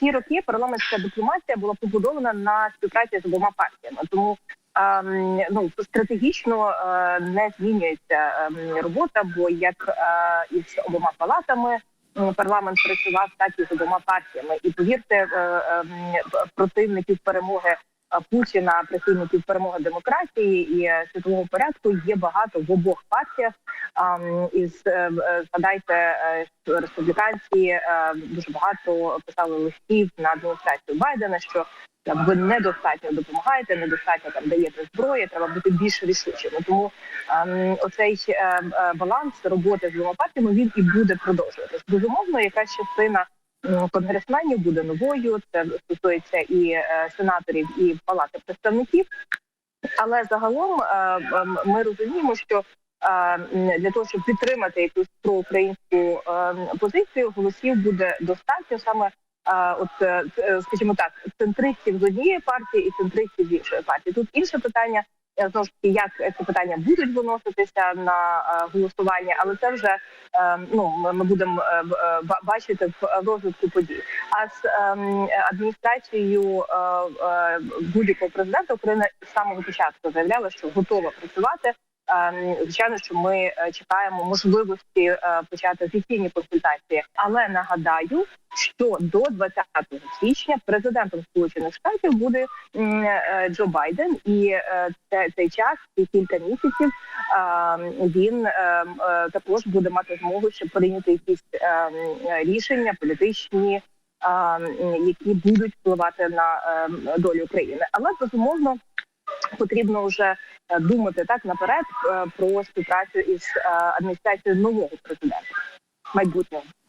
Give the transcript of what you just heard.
всі роки парламентська дипломатія була побудована на співпраці з обома партіями. Тому ем, ну стратегічно е, не змінюється ем, робота, бо як е, із обома палатами парламент працював, так і з обома партіями. І повірте, е, ем, противників перемоги. Путіна, прихильників перемоги демократії і е, світового порядку є багато в обох партіях. Із е, е, згадайте, республіканці дуже багато писали листів на адміністрацію Байдена, що ви недостатньо допомагаєте, недостатньо там даєте зброї, треба бути більш рішучими. Тому ем, оцей е, баланс роботи з двома партіями він і буде продовжуватись. Безумовно, якась частина конгресменів буде новою. Це стосується і е, сенаторів, і палати представників. Але загалом е, е, ми розуміємо, що е, для того, щоб підтримати якусь проукраїнську е, позицію, голосів буде достатньо саме. От, е, е, скажімо так, центристів з однієї партії і центристів з іншої партії. Тут інше питання е, знову ж таки, як ці питання будуть виноситися на голосування, але це вже ну ми- будемо бачити в розвитку подій. А з ем, адміністрацією будь-якого президента Україна з самого початку заявляла, що готова працювати. Ем, Звичайно, що ми е, чекаємо можливості е, почати офіційні консультації. Але нагадаю, що до 20 січня президентом Сполучених Штатів буде е, Джо Байден, і це- цей час, ці кілька місяців, ем, він ем, також буде мати змогу ще прийняти якісь рішення політичні, які будуть впливати на долю України. Але безумовно потрібно вже е, думати так наперед е, про співпрацю із е, адміністрацією нового президента майбутнього.